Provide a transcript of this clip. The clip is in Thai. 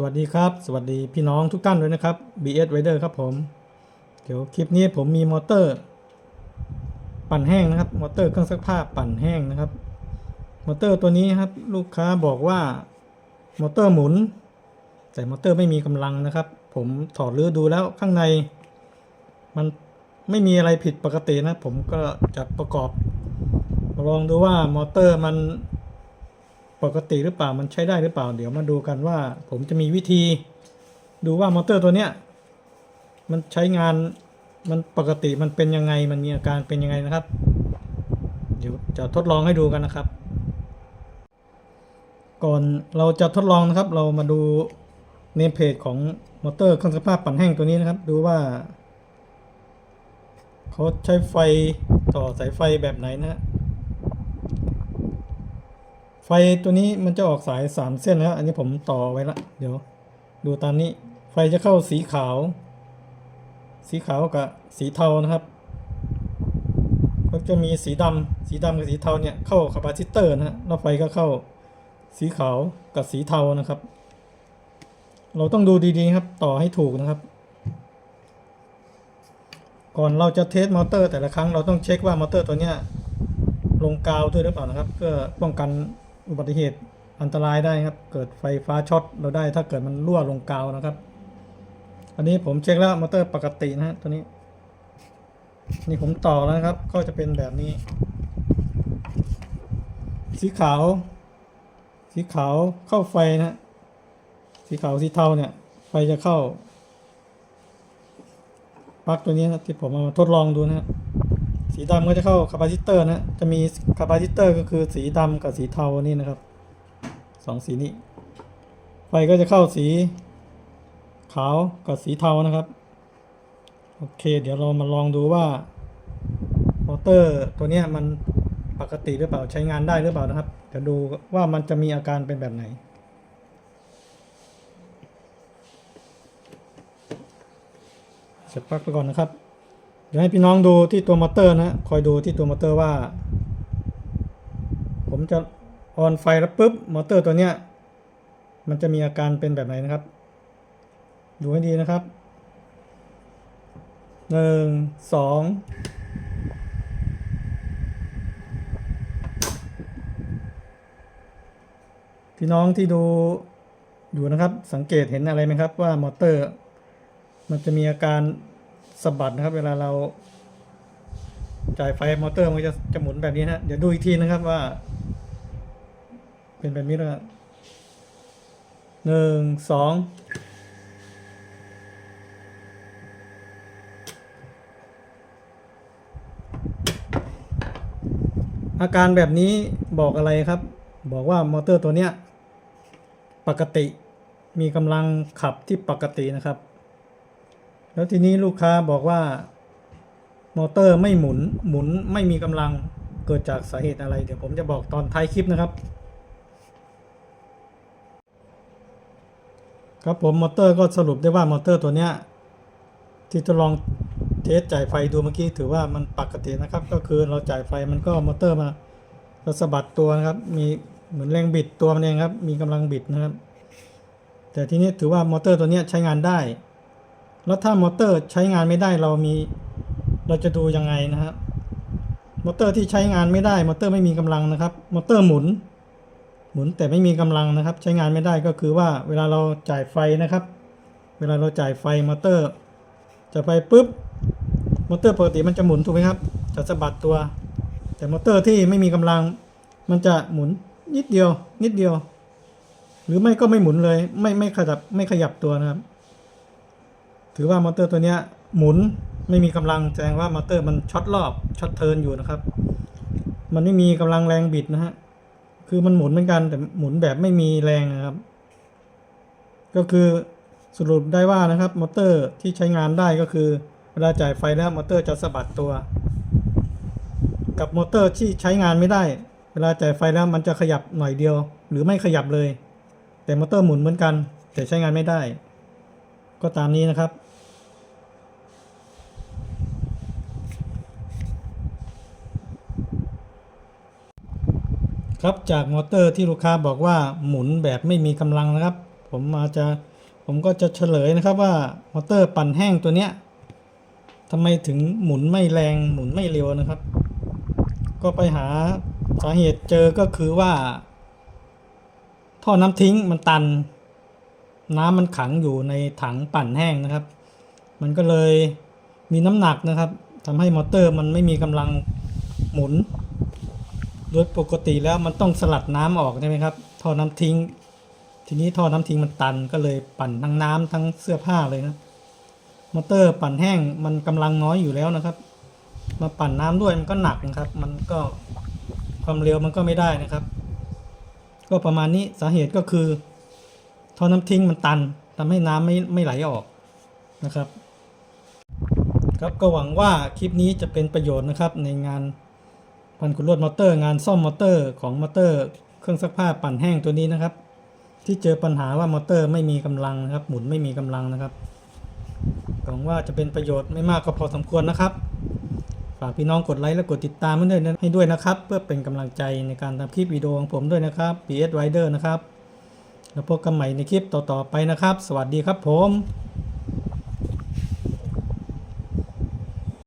สวัสดีครับ สวัสดีพี่น้องทุกท่านด้วยนะครับ BS Rider ครับผม เดี๋ยวคลิปนี้ผมมีมอเตอร์ ปั่นแห้งนะครับ มอเตอร์เครื่องซักผ้าปั่นแห้งนะครับ มอเตอร์ตัวนี้ครับ ลูกค้าบอกว่ามอเตอร์หมุน แต่มอเตอร์ไม่มีกำลังนะครับ ผมถอดรื้อดูแล้วข้างใน มันไม่มีอะไรผิดปกตินะ ผมก็จะประกอบลองดูว่ามอเตอร์มัน ปกติหรือเปล่ามันใช้ได้หรือเปล่า เดี๋ยวมาดูกันว่า ผมจะมีวิธี ดูว่ามอเตอร์ตัวเนี้ยมันใช้งานมันปกติมันเป็นยังไงมันมีอาการเป็นยังไงนะครับ เดี๋ยวจะทดลองให้ดูกันนะครับ ก่อนเราจะทดลองนะครับ เรามาดูเนมเพจของมอเตอร์เครื่องซักผ้าปั่นแห้งตัวนี้นะครับ ดูว่าเขาใช้ไฟต่อสายไฟแบบไหนนะฮะ ไฟตัวนี้มันจะออกสายสามเส้นนะครับอันนี้ผมต่อไว้ละ เดี๋ยว ดูตามนี้ ไฟจะเข้าสีขาว สีขาวกับสีเทานะครับ ก็จะมีสีดำสีดำกับสีเทาเนี่ยเข้าคาปาซิเตอร์นะฮะแล้วไฟก็เข้าสีขาวกับสีเทานะครับ เราต้องดูดีๆครับ ต่อให้ถูกนะครับ ก่อนเราจะเทสมอเตอร์แต่ละครั้งเราต้องเช็คว่ามอเตอร์ตัวเนี้ยลงกาวด้วยหรือเปล่านะครับ เพื่อป้องกัน อุบัติเหตุอันตรายได้ครับ เกิดไฟฟ้าช็อตเราได้ถ้าเกิดมันรั่วลงกาวนะครับ อันนี้ผมเช็คแล้วมอเตอร์ปกตินะฮะตัวนี้ นี่ผมต่อแล้วนะครับ ก็จะเป็นแบบนี้ สีขาว สีขาวเข้าไฟนะสีขาวสีเทาเนี่ย ไฟจะเข้าปลั๊กตัวนี้นะที่ผมเอามาทดลองดูนะฮะ สีดำก็จะเข้าคาปาซิเตอร์นะ จะมีคาปาซิเตอร์ก็คือสีดำกับสีเทานี่นะครับสองสีนี้ ไฟก็จะเข้าสีขาวกับสีเทานะครับ โอเค เดี๋ยวเรามาลองดูว่ามอเตอร์ตัวนี้มันปกติหรือเปล่าใช้งานได้หรือเปล่านะครับ เดี๋ยวดูว่ามันจะมีอาการเป็นแบบไหนเสร็จปลั๊กไปก่อนนะครับ เดี๋ยวให้พี่น้องดูที่ตัวมอเตอร์นะคอยดูที่ตัวมอเตอร์ว่า ผมจะออนไฟแล้วปุ๊บมอเตอร์ตัวเนี้ยมันจะมีอาการเป็นแบบไหนนะครับ ดูให้ดีนะครับหนึ่งสองพี่น้องที่ดูอยู่นะครับสังเกตเห็นอะไรไหมครับว่ามอเตอร์ มันจะมีอาการ สะบัดนะครับ เวลาเราจ่ายไฟมอเตอร์มันจะจะหมุนแบบนี้นะเดี๋ยวดูอีกทีนะครับว่า เป็นแบบนี้นะครับหนึ่งสองอาการแบบนี้บอกอะไรครับ บอกว่ามอเตอร์ตัวเนี้ย ปกติมีกำลังขับที่ปกตินะครับ แล้วทีนี้ลูกค้าบอกว่า มอเตอร์ไม่หมุนหมุนไม่มีกำลังเกิดจากสาเหตุอะไร เดี๋ยวผมจะบอกตอนท้ายคลิปนะครับ ครับผมมอเตอร์ก็สรุปได้ว่ามอเตอร์ตัวเนี้ยที่ทดลองเทสจ่ายไฟดูเมื่อกี้ถือว่ามันปกตินะครับ ก็คือเราจ่ายไฟมันก็มอเตอร์มาเราสะบัดตัวนะครับ มีเหมือนแรงบิดตัวมันเองครับ มีกำลังบิดนะครับ แต่ทีนี้ถือว่ามอเตอร์ตัวนี้ใช้งานได้ แล้วถ้ามอเตอร์ใช้งานไม่ได้เรามี เราจะดูยังไงนะครับมอเตอร์ที่ใช้งานไม่ได้มอเตอร์ไม่มีกำลังนะครับมอเตอร์หมุน หมุนแต่ไม่มีกำลังนะครับ ใช้งานไม่ได้ก็คือว่าเวลาเราจ่ายไฟนะครับ เวลาเราจ่ายไฟมอเตอร์ จะไปปุ๊บมอเตอร์ปกติมันจะหมุนถูกไหมครับ จะสะบัดตัว แต่มอเตอร์ที่ไม่มีกำลัง มันจะหมุนนิดเดียว นิดเดียว หรือไม่ก็ไม่หมุนเลย ไม่ไม่ขยับไม่ขยับตัวนะครับ ถือว่ามอเตอร์ตัวเนี้ยหมุนไม่มีกำลังแสดงว่ามอเตอร์มันช็อตรอบช็อตเทิร์นอยู่นะครับ มันไม่มีกำลังแรงบิดนะฮะคือมันหมุนเหมือนกันแต่หมุนแบบไม่มีแรงนะครับ ก็คือสรุปได้ว่านะครับมอเตอร์ที่ใช้งานได้ก็คือ เวลาจ่ายไฟแล้วมอเตอร์จะสะบัดตัว กับมอเตอร์ที่ใช้งานไม่ได้ เวลาจ่ายไฟแล้วมันจะขยับหน่อยเดียว หรือไม่ขยับเลย แต่มอเตอร์หมุนเหมือนกัน แต่ใช้งานไม่ได้ ก็ตามนี้นะครับ ครับจากมอเตอร์ที่ลูกค้าบอกว่าหมุนแบบไม่มีกำลังนะครับ ผมมาจะผมก็จะเฉลยนะครับว่ามอเตอร์ปั่นแห้งตัวเนี้ยทำไมถึงหมุนไม่แรงหมุนไม่เร็วนะครับ ก็ไปหาสาเหตุเจอก็คือว่า ท่อน้ำทิ้งมันตัน น้ำมันขังอยู่ในถังปั่นแห้งนะครับ มันก็เลยมีน้ำหนักนะครับทำให้มอเตอร์มันไม่มีกำลังหมุน โดยปกติแล้วมันต้องสลัดน้ำออกใช่ไหมครับท่อน้ำทิ้ง ทีนี้ท่อน้ำทิ้งมันตันก็เลยปั่นทั้งน้ำทั้งเสื้อผ้าเลยนะมอเตอร์ปั่นแห้งมันกำลังน้อยอยู่แล้วนะครับ มาปั่นน้ำด้วยมันก็หนักนะครับ มันก็ความเร็วมันก็ไม่ได้นะครับ ก็ประมาณนี้สาเหตุก็คือท่อน้ำทิ้งมันตันทำให้น้ำไม่ไม่ไหลออกนะครับ ครับก็หวังว่าคลิปนี้จะเป็นประโยชน์นะครับในงาน พันคุณลวดมอเตอร์งานซ่อมมอเตอร์ของมอเตอร์เครื่องซักผ้าปั่นแห้งตัวนี้นะครับ ที่เจอปัญหาว่ามอเตอร์ไม่มีกำลังนะครับ หมุนไม่มีกำลังนะครับหวังว่าจะเป็นประโยชน์ไม่มากก็พอสมควรนะครับฝากพี่น้องกดไลค์และกดติดตามด้วยนะให้ด้วยนะครับ เพื่อเป็นกำลังใจในการทำคลิปวิดีโอของผมด้วยนะครับ PS Rider นะครับ แล้วพบกันใหม่ในคลิปต่อๆไปนะครับ สวัสดีครับผม